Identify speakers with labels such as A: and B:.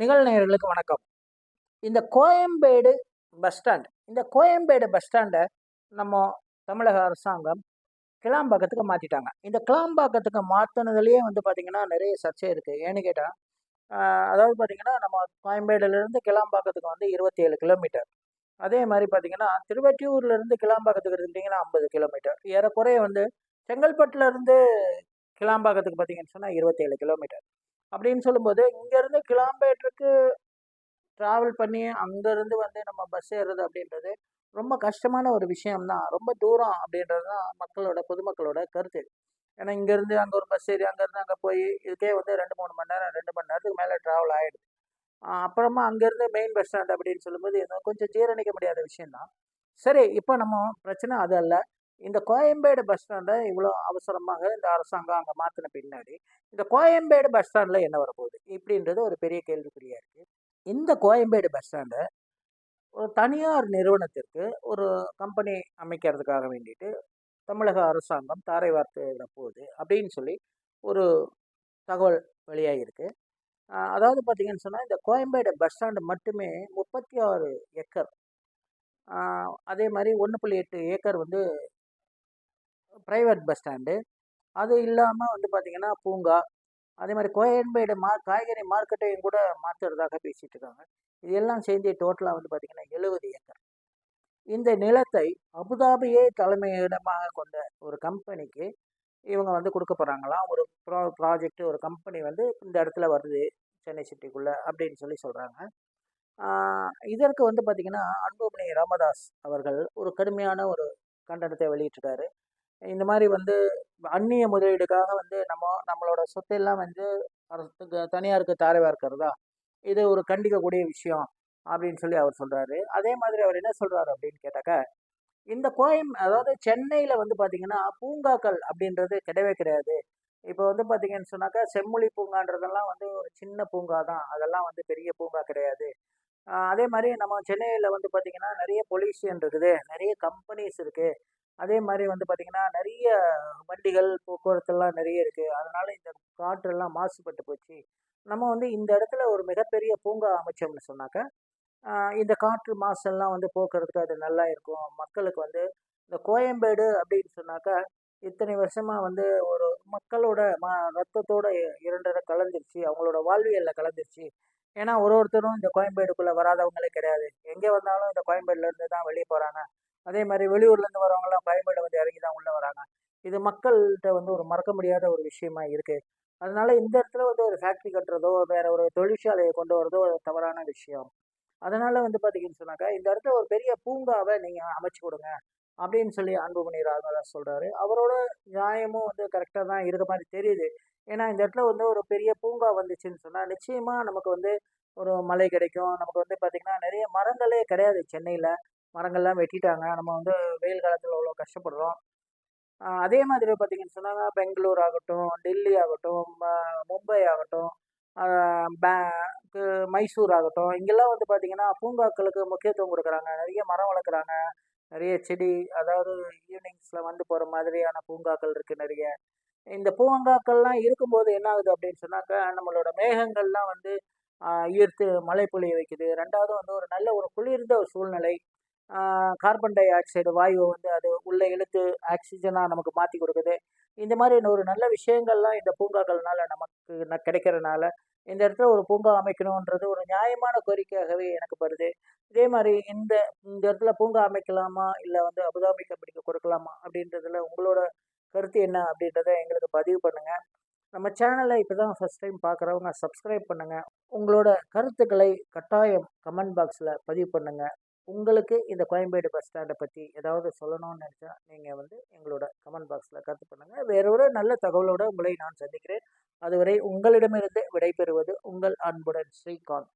A: நிகழ்நேயர்களுக்கு வணக்கம். இந்த Koyambedu bus stand இந்த கோயம்பேடு பஸ் ஸ்டாண்டை நம்ம தமிழக அரசாங்கம் கிளாம்பாக்கத்துக்கு மாற்றிட்டாங்க இந்த கிளாம்பாக்கத்துக்கு மாற்றினதுலேயே வந்து பார்த்திங்கன்னா நிறைய சர்ச்சை இருக்குது ஏன்னு கேட்டால் அதாவது பார்த்திங்கன்னா நம்ம கோயம்பேடுலேருந்து கிளாம்பாக்கத்துக்கு வந்து இருபத்தி ஏழு கிலோமீட்டர். அதே மாதிரி பார்த்திங்கன்னா திருவெட்டியூர்லேருந்து கிளாம்பாக்கத்துக்கு இருந்துட்டிங்கன்னா ஐம்பது கிலோமீட்டர். ஏறக்குறைய வந்து செங்கல்பட்டுலேருந்து கிளாம்பாக்கத்துக்கு பார்த்தீங்கன்னு சொன்னால் இருபத்தேழு கிலோமீட்டர். அப்படின்னு சொல்லும்போது இங்கேருந்து கிளாம்பேட்டருக்கு ட்ராவல் பண்ணி அங்கேருந்து வந்து நம்ம பஸ் ஏறுறது அப்படின்றது ரொம்ப கஷ்டமான ஒரு விஷயம்தான். ரொம்ப தூரம் அப்படின்றது தான் மக்களோட பொதுமக்களோட கருத்து. ஏன்னா இங்கேருந்து அங்கே ஒரு பஸ் ஏறி அங்கேருந்து அங்கே போய் இதுக்கே வந்து ரெண்டு மூணு மணி நேரம் ரெண்டு மணி நேரத்துக்கு மேலே ட்ராவல் ஆகிடுது அப்புறமா அங்கேருந்து மெயின் பஸ் ஸ்டாண்ட் அப்படின்னு சொல்லும்போது கொஞ்சம் ஜீரணிக்க முடியாத விஷயம்தான். சரி இப்போ நம்ம பிரச்சனை அது அல்ல. இந்த கோயம்பேடு பஸ் ஸ்டாண்டை இவ்வளோ அவசரமாக இந்த அரசாங்கம் அங்கே மாற்றின பின்னாடி இந்த கோயம்பேடு பஸ் ஸ்டாண்டில் என்ன வரப்போகுது? இப்படின்றது ஒரு பெரிய கேள்விக்குறியாக இருக்குது இந்த கோயம்பேடு பஸ் ஸ்டாண்டை ஒரு தனியார் நிறுவனத்திற்கு ஒரு கம்பெனி அமைக்கிறதுக்காக வேண்டிட்டு தமிழக அரசாங்கம் தாரை வார்த்தையிட போகுது அப்படின்னு சொல்லி ஒரு தகவல் வெளியாகிருக்கு அதாவது பார்த்தீங்கன்னு சொன்னால் இந்த கோயம்பேடு பஸ் ஸ்டாண்டு மட்டுமே முப்பத்தி ஆறு ஏக்கர். அதே மாதிரி ஒன்று புள்ளி எட்டு ஏக்கர் வந்து ப்ரைவேட் பஸ் ஸ்டாண்டு அது இல்லாமல் வந்து பார்த்திங்கன்னா பூங்கா. அதே மாதிரி கோயம்பேடு மா காய்கறி மார்க்கெட்டையும் கூட மாற்றுறதாக பேசிகிட்டு இருக்காங்க. இது எல்லாம் சேர்ந்து டோட்டலாக வந்து பார்த்திங்கன்னா எழுபது ஏக்கர். இந்த நிலத்தை அபுதாபியே தலைமையிடமாக கொண்ட ஒரு கம்பெனிக்கு இவங்க வந்து கொடுக்க போகிறாங்களாம் ஒரு ப்ரா ப்ராஜெக்ட் ஒரு கம்பெனி வந்து இந்த இடத்துல வருது சென்னை சிட்டிக்குள்ளே அப்படின்னு சொல்லி சொல்கிறாங்க இதற்கு வந்து பார்த்திங்கன்னா அன்புமணி ராமதாஸ் அவர்கள் ஒரு கடுமையான ஒரு கண்டனத்தை வெளியிட்டிருக்காரு. இந்த மாதிரி வந்து அந்நிய முதலீடுக்காக வந்து நம்ம நம்மளோட சொத்தையெல்லாம் வந்து அரசுக்கு தனியாருக்கு தாரவாக இருக்கிறதா? இது ஒரு கண்டிக்கக்கூடிய விஷயம் அப்படின்னு சொல்லி அவர் சொல்கிறாரு அதே மாதிரி அவர் என்ன சொல்கிறாரு அப்படின்னு கேட்டாக்க இந்த கோயம் அதாவது சென்னையில் வந்து பார்த்திங்கன்னா பூங்காக்கள் அப்படின்றது கிடையவே கிடையாது. இப்போ வந்து பார்த்திங்கன்னு சொன்னாக்கா செம்மொழி பூங்கான்றதெல்லாம் வந்து ஒரு சின்ன பூங்கா தான். அதெல்லாம் வந்து பெரிய பூங்கா கிடையாது. அதே மாதிரி நம்ம சென்னையில் வந்து பார்த்திங்கன்னா நிறைய பொல்யூஷன் இருக்குது. நிறைய கம்பெனிஸ் இருக்குது அதே மாதிரி வந்து பார்த்திங்கன்னா நிறைய வண்டிகள் போக்குவரத்துலாம் நிறைய இருக்குது அதனால் இந்த காற்றெல்லாம் மாசுபட்டு போச்சு. நம்ம வந்து இந்த இடத்துல ஒரு மிகப்பெரிய பூங்கா அமைச்சோம்னு சொன்னாக்க இந்த காற்று மாசெல்லாம் வந்து போக்குறதுக்கு அது நல்லா இருக்கும். மக்களுக்கு வந்து இந்த கோயம்பேடு அப்படின்னு சொன்னாக்கா இத்தனை வருஷமாக வந்து ஒரு மக்களோட ம ரத்தத்தோட இரண்டரை கலந்துருச்சு. அவங்களோட வாழ்வியலில் கலந்துருச்சு. ஏன்னா ஒரு ஒருத்தரும் இந்த கோயம்பேடுக்குள்ளே வராதவங்களே கிடையாது. எங்கே வந்தாலும் இந்த கோயம்பேடுலேருந்து தான் வெளியே போகிறாங்க அதே மாதிரி வெளியூர்லேருந்து வரவங்களாம் பயன்பட வந்து இறங்கி தான் உள்ளே வராங்க. இது மக்கள்கிட்ட வந்து ஒரு மறக்க முடியாத ஒரு விஷயமா இருக்குது அதனால இந்த இடத்துல வந்து ஒரு ஃபேக்ட்ரி கட்டுறதோ வேற ஒரு தொழிற்சாலையை கொண்டு வரதோ ஒரு தவறான விஷயம். அதனால் வந்து பார்த்தீங்கன்னு சொன்னாக்கா இந்த இடத்துல ஒரு பெரிய பூங்காவை நீங்கள் அமைச்சு கொடுங்க அப்படின்னு சொல்லி அன்புமணி ராமதாஸ் சொல்கிறாரு அவரோட நியாயமும் வந்து கரெக்டாக தான் இருக்க மாதிரி தெரியுது. ஏன்னா இந்த இடத்துல வந்து ஒரு பெரிய பூங்கா வந்துச்சுன்னு சொன்னால் நிச்சயமாக நமக்கு வந்து ஒரு மலை கிடைக்கும். நமக்கு வந்து பார்த்திங்கன்னா நிறைய மரங்களே கிடையாது சென்னையில். மரங்கள்லாம் வெட்டிட்டாங்க. நம்ம வந்து வெயில் காலத்தில் அவ்வளோ கஷ்டப்படுறோம். அதே மாதிரி பார்த்தீங்கன்னு சொன்னாங்க பெங்களூர் ஆகட்டும் டெல்லி ஆகட்டும் மும்பை ஆகட்டும் மைசூர் ஆகட்டும் இங்கெல்லாம் வந்து பார்த்திங்கன்னா பூங்காக்களுக்கு முக்கியத்துவம் கொடுக்குறாங்க. நிறைய மரம் வளர்க்குறாங்க. நிறைய செடி அதாவது ஈவினிங்ஸில் வந்து போகிற மாதிரியான பூங்காக்கள் இருக்குது நிறைய. இந்த பூங்காக்கள்லாம் இருக்கும்போது என்ன ஆகுது அப்படின்னு சொன்னாக்கா நம்மளோட மேகங்கள்லாம் வந்து ஈர்த்து மழை பொழிய வைக்குது. ரெண்டாவது வந்து ஒரு நல்ல ஒரு குளிர்ந்த ஒரு சூழ்நிலை. கார்பன் டை ஆக்சைடு வாயுவை வந்து அது உள்ளே இழுத்து ஆக்சிஜனாக நமக்கு மாற்றி கொடுக்குது. இந்த மாதிரி ஒரு நல்ல விஷயங்கள்லாம் இந்த பூங்காக்கள்னால நமக்கு கிடைக்கிறனால இந்த இடத்துல ஒரு பூங்கா அமைக்கணுன்றது ஒரு நியாயமான கோரிக்கையாகவே எனக்கு வருது இதே மாதிரி இந்த இந்த இடத்துல பூங்கா அமைக்கலாமா? இல்லை வந்து அபுதாபி கம்பெனிக்கு கொடுக்கலாமா? அப்படின்றதுல உங்களோட கருத்து என்ன அப்படின்றத எங்களுக்கு பதிவு பண்ணுங்கள் நம்ம சேனலை இப்போ தான் ஃபஸ்ட் டைம் பார்க்குறவங்க சப்ஸ்கிரைப் பண்ணுங்கள் உங்களோட கருத்துக்களை கட்டாயம் கமெண்ட் பாக்ஸில் பதிவு பண்ணுங்கள் உங்களுக்கு இந்த கோயம்பேடு பஸ் ஸ்டாண்டை பற்றி ஏதாவது சொல்லணும்னு நினச்சா நீங்கள் வந்து எங்களோட கமெண்ட் பாக்ஸில் கருத்து பண்ணுங்கள் வேற ஒரு நல்ல தகவலோடு உங்களை நான் சந்திக்கிறேன். அதுவரை உங்களிடமிருந்து விடைபெறுவது உங்கள் அன்புடன் ஸ்ரீகாந்த்.